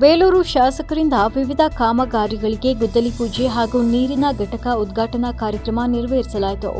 ಬೇಲೂರು ಶಾಸಕರಿಂದ ವಿವಿಧ ಕಾಮಗಾರಿಗಳಿಗೆ ಗುದ್ದಲಿ ಪೂಜೆ ಹಾಗೂ ನೀರಿನ ಘಟಕ ಉದ್ಘಾಟನಾ ಕಾರ್ಯಕ್ರಮ ನೆರವೇರಿಸಲಾಯಿತು.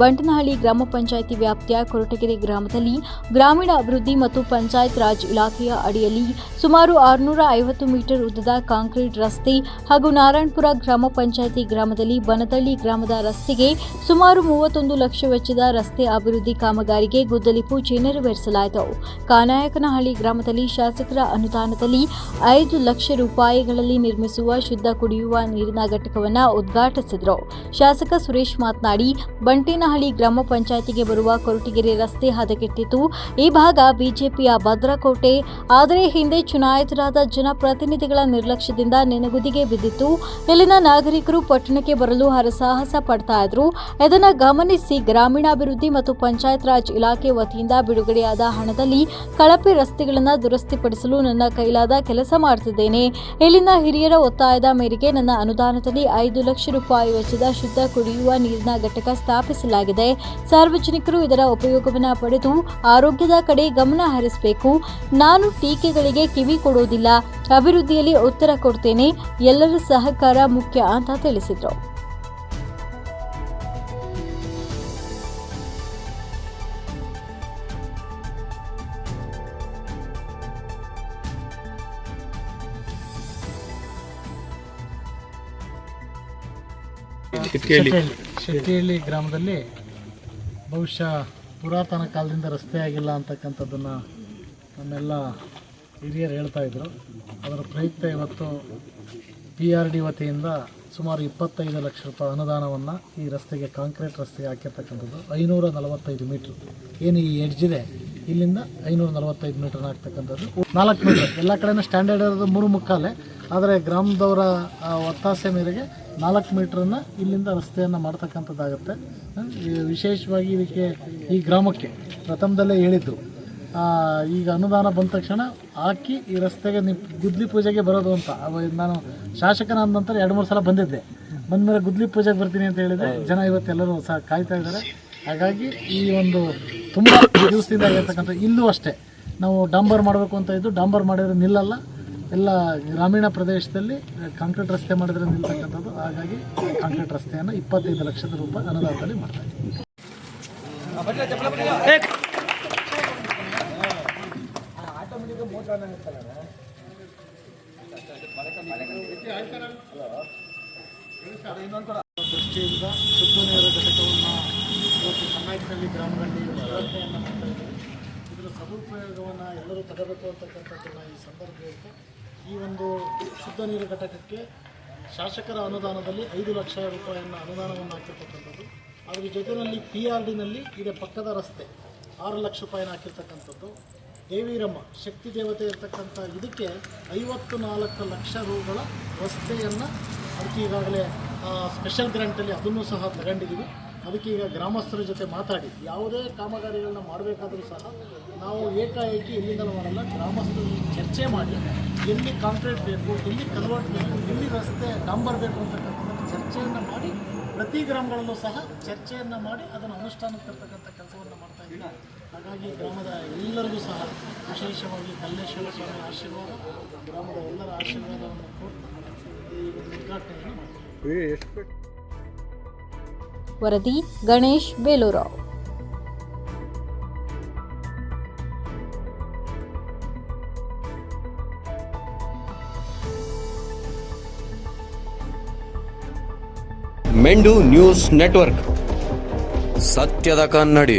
ಬಂಟನಹಳ್ಳಿ ಗ್ರಾಮ ಪಂಚಾಯಿತಿ ವ್ಯಾಪ್ತಿಯ ಕೊರಟಗೆರೆ ಗ್ರಾಮದಲ್ಲಿ ಗ್ರಾಮೀಣ ಅಭಿವೃದ್ಧಿ ಮತ್ತು ಪಂಚಾಯತ್ ರಾಜ್ ಇಲಾಖೆಯ ಅಡಿಯಲ್ಲಿ ಸುಮಾರು ಆರುನೂರ ಐವತ್ತು ಮೀಟರ್ ಉದ್ದದ ಕಾಂಕ್ರೀಟ್ ರಸ್ತೆ ಹಾಗೂ ನಾರಾಯಣಪುರ ಗ್ರಾಮ ಪಂಚಾಯಿತಿ ಗ್ರಾಮದಲ್ಲಿ ಬನತಳ್ಳಿ ಗ್ರಾಮದ ರಸ್ತೆಗೆ ಸುಮಾರು ಮೂವತ್ತೊಂದು ಲಕ್ಷ ವೆಚ್ಚದ ರಸ್ತೆ ಅಭಿವೃದ್ಧಿ ಕಾಮಗಾರಿಗೆ ಗುದ್ದಲಿ ಪೂಜೆ ನೆರವೇರಿಸಲಾಯಿತು. ಕಾನಾಯಕನಹಳ್ಳಿ ಗ್ರಾಮದಲ್ಲಿ ಶಾಸಕರ ಅನುದಾನದಲ್ಲಿ ಐದು ಲಕ್ಷ ರೂಪಾಯಿಗಳಲ್ಲಿ ನಿರ್ಮಿಸುವ ಶುದ್ಧ ಕುಡಿಯುವ ನೀರಿನ ಘಟಕವನ್ನು ಉದ್ಘಾಟಿಸಿದರು. ಶಾಸಕ ಸುರೇಶ್ ಮಾತನಾಡಿ, ಬಂಟೇನಹಳ್ಳಿ ಗ್ರಾಮ ಪಂಚಾಯತಿಗೆ ಬರುವ ಕೊರಟಗೆರೆ ರಸ್ತೆ ಹದಗೆಟ್ಟಿತ್ತು. ಈ ಭಾಗ ಬಿಜೆಪಿಯ ಭದ್ರಕೋಟೆ, ಆದರೆ ಹಿಂದೆ ಚುನಾಯಿತರಾದ ಜನಪ್ರತಿನಿಧಿಗಳ ನಿರ್ಲಕ್ಷ್ಯದಿಂದ ನೆನಗುದಿಗೆ ಬಿದ್ದಿತ್ತು. ಇಲ್ಲಿನ ನಾಗರಿಕರು ಪಟ್ಟಣಕ್ಕೆ ಬರಲು ಹರಸಾಹಸ ಪಡ್ತಾ ಇದ್ರು. ಇದನ್ನು ಗಮನಿಸಿ ಗ್ರಾಮೀಣಾಭಿವೃದ್ಧಿ ಮತ್ತು ಪಂಚಾಯತ್ ರಾಜ್ ಇಲಾಖೆ ವತಿಯಿಂದ ಬಿಡುಗಡೆಯಾದ ಹಣದಲ್ಲಿ ಕಳಪೆ ರಸ್ತೆಗಳನ್ನು ದುರಸ್ತಿಪಡಿಸಲು ನನ್ನ ಕೈಲಾದ ಕೆಲಸ ಮಾಡುತ್ತಿದ್ದೇನೆ ಇಲ್ಲಿನ ಹಿರಿಯರ ಒತ್ತಾಯದ ಮೇರೆಗೆ ನನ್ನ ಅನುದಾನದಲ್ಲಿ ಐದು ಲಕ್ಷ ರೂಪಾಯಿ ವೆಚ್ಚದ ಶುದ್ಧ ಕುಡಿಯುವ ನೀರಿನ ಘಟಕ ಸ್ಥಾಪಿಸಲಾಗಿದೆ. ಸಾರ್ವಜನಿಕರು ಇದರ ಉಪಯೋಗವನ್ನು ಪಡೆದು ಆರೋಗ್ಯದ ಕಡೆ ಗಮನ ಹರಿಸಬೇಕು. ನಾನು ಟೀಕೆಗಳಿಗೆ ಕಿವಿ ಕೊಡುವುದಿಲ್ಲ. ಅಭಿವೃದ್ಧಿಯಲ್ಲಿ ಉತ್ತರ ಕೊಡ್ತೇನೆ. ಎಲ್ಲರ ಸಹಕಾರ ಮುಖ್ಯ ಅಂತ ತಿಳಿಸಿದರು. ಶೆಟ್ಟಿಹಳ್ಳಿ. ಗ್ರಾಮದಲ್ಲಿ ಬಹುಶಃ ಪುರಾತನ ಕಾಲದಿಂದ ರಸ್ತೆ ಆಗಿಲ್ಲ ಅಂತಕ್ಕಂಥದ್ದನ್ನು ನಮ್ಮೆಲ್ಲ ಹಿರಿಯರು ಹೇಳ್ತಾ ಇದ್ರು. ಅದರ ಪ್ರಯುಕ್ತ ಇವತ್ತು ಪಿ ಆರ್ ಡಿ ವತಿಯಿಂದ ಸುಮಾರು ಇಪ್ಪತ್ತೈದು ಲಕ್ಷ ರೂಪಾಯಿ ಅನುದಾನವನ್ನು ಈ ರಸ್ತೆಗೆ ಕಾಂಕ್ರೀಟ್ ರಸ್ತೆಗೆ ಹಾಕಿರ್ತಕ್ಕಂಥದ್ದು. ಐನೂರ ನಲವತ್ತೈದು ಮೀಟ್ರ್. ಏನು ಈ ಎಡ್ಜ್ ಇದೆ? ಇಲ್ಲಿಂದ ಐನೂರ ನಲವತ್ತೈದು ಮೀಟ್ರ್ ಹಾಕ್ತಕ್ಕಂಥದ್ದು ನಾಲ್ಕು ಮೀಟ್ರ್. ಎಲ್ಲ ಕಡೆಯೂ ಸ್ಟ್ಯಾಂಡರ್ಡ್ ಇರೋದು ಮೂರು ಮುಕ್ಕಾಲೆ. ಆದರೆ ಗ್ರಾಮದವರ ಒತ್ತಾಸೆ ಮೇರೆಗೆ ನಾಲ್ಕು ಮೀಟ್ರನ್ನು ಇಲ್ಲಿಂದ ರಸ್ತೆಯನ್ನು ಮಾಡ್ತಕ್ಕಂಥದ್ದಾಗುತ್ತೆ. ವಿಶೇಷವಾಗಿ ಇದಕ್ಕೆ ಈ ಗ್ರಾಮಕ್ಕೆ ಪ್ರಥಮದಲ್ಲೇ ಹೇಳಿದ್ದು ಈಗ ಅನುದಾನ ಬಂದ ತಕ್ಷಣ ಹಾಕಿ ಈ ರಸ್ತೆಗೆ ನೀವು ಗುದ್ಲಿ ಪೂಜೆಗೆ ಬರೋದು ಅಂತ. ನಾನು ಶಾಸಕನ ಅಂದ ನಂತರ ಎರಡು ಮೂರು ಸಲ ಬಂದಿದ್ದೆ. ಬಂದಮೇಲೆ ಗುದ್ಲಿ ಪೂಜೆಗೆ ಬರ್ತೀನಿ ಅಂತ ಹೇಳಿದೆ ಜನ ಇವತ್ತೆಲ್ಲರೂ ಸಹ ಕಾಯ್ತಾ ಇದ್ದಾರೆ. ಹಾಗಾಗಿ ಈ ಒಂದು ತುಂಬ ದಿವಸದಿಂದ ಆಗಿರ್ತಕ್ಕಂಥ ಇಲ್ಲೂ ಅಷ್ಟೇ ನಾವು ಡಾಂಬರ್ ಮಾಡಬೇಕು ಅಂತ ಇದ್ದು ಡಾಂಬರ್ ಮಾಡಿದರೆ ನಿಲ್ಲಲ್ಲ. ಎಲ್ಲ ಗ್ರಾಮೀಣ ಪ್ರದೇಶದಲ್ಲಿ ಕಾಂಕ್ರೀಟ್ ರಸ್ತೆ ಮಾಡಿದ್ರೆ ನಿಲ್ತಕ್ಕಂಥದ್ದು. ಹಾಗಾಗಿ ಕಾಂಕ್ರೀಟ್ ರಸ್ತೆಯನ್ನು ಇಪ್ಪತ್ತೈದು ಲಕ್ಷದ ರೂಪಾಯಿ ಅನುದಾನದಲ್ಲಿ ಮಾಡ್ತಾ ದೃಷ್ಟಿಯಿಂದ ಶುದ್ಧ ನೀರು ಘಟಕವನ್ನು ಇವತ್ತು ಗ್ರಾಮಗಳಲ್ಲಿ ಉದ್ಘಾಟನೆಯನ್ನು ಮಾಡ್ತಾ ಇದ್ದೀವಿ ಇದರ ಸದುಪಯೋಗವನ್ನು ಎಲ್ಲರೂ ತಗೋಬೇಕು ಅಂತಕ್ಕಂಥದ್ದನ್ನು ಈ ಸಂದರ್ಭ ಹೇಳ್ತಾ, ಈ ಒಂದು ಶುದ್ಧ ನೀರು ಘಟಕಕ್ಕೆ ಶಾಸಕರ ಅನುದಾನದಲ್ಲಿ ಐದು ಲಕ್ಷ ರೂಪಾಯಿಯನ್ನು ಅನುದಾನವನ್ನು ಹಾಕಿರ್ತಕ್ಕಂಥದ್ದು. ಅದ್ರ ಜೊತೆಯಲ್ಲಿ ಪಿ ಆರ್ ಡಿನಲ್ಲಿ ಇದೆ ಪಕ್ಕದ ರಸ್ತೆ, ಆರು ಲಕ್ಷ ರೂಪಾಯಿನ ಹಾಕಿರ್ತಕ್ಕಂಥದ್ದು. ದೇವಿರಮ್ಮ, ಶಕ್ತಿ ದೇವತೆ ಇರ್ತಕ್ಕಂಥ ಇದಕ್ಕೆ ಐವತ್ತು ನಾಲ್ಕು ಲಕ್ಷ ರೂಗಳ ರಸ್ತೆಯನ್ನು ಅದಕ್ಕೆ ಈಗಾಗಲೇ ಸ್ಪೆಷಲ್ ಗ್ರ್ಯಾಂಟಲ್ಲಿ ಅದನ್ನು ಸಹ ತಗೊಂಡಿದ್ದೀವಿ. ಅದಕ್ಕೆ ಈಗ ಗ್ರಾಮಸ್ಥರ ಜೊತೆ ಮಾತಾಡಿ, ಯಾವುದೇ ಕಾಮಗಾರಿಗಳನ್ನ ಮಾಡಬೇಕಾದ್ರೂ ಸಹ ನಾವು ಏಕಾಏಕಿ ಇಲ್ಲಿಂದ ಮಾಡಲ್ಲ ಗ್ರಾಮಸ್ಥರ ಚರ್ಚೆ ಮಾಡಿ, ಎಲ್ಲಿ ಕಾಂಕ್ರೀಟ್ ಬೇಕು, ಎಲ್ಲಿ ಕನ್ವರ್ಟ್ ಬೇಕು, ಎಲ್ಲಿ ರಸ್ತೆ ಡಾಂಬರ್ ಬೇಕು ಅಂತಕ್ಕಂಥದ್ದು ಚರ್ಚೆಯನ್ನು ಮಾಡಿ, ಪ್ರತಿ ಗ್ರಾಮಗಳಲ್ಲೂ ಸಹ ಚರ್ಚೆಯನ್ನು ಮಾಡಿ ಅದನ್ನು ಅನುಷ್ಠಾನಕ್ಕೆ ತರ್ತಕ್ಕಂಥ ಕೆಲಸವನ್ನು ಮಾಡ್ತಾ ಇದ್ದೀವಿ. ಹಾಗಾಗಿ ಗ್ರಾಮದ ಎಲ್ಲರಿಗೂ ಸಹ ವಿಶೇಷವಾಗಿ ಕಲ್ಲೇಶ್ವರ ಸ್ವಾಮಿ ಆಶೀರ್ವಾದ, ಗ್ರಾಮದ ಎಲ್ಲರ ಆಶೀರ್ವಾದವನ್ನು ಕೊಟ್ಟು ಈ ಉದ್ಘಾಟನೆಯನ್ನು ಮಾಡ್ತೀವಿ. ವರದಿ ಗಣೇಶ್ ಬೇಲೂರಾವ್ ಮೆಂಡು ನ್ಯೂಸ್ ನೆಟ್ವರ್ಕ್. ಸತ್ಯದ ಕನ್ನಡಿ.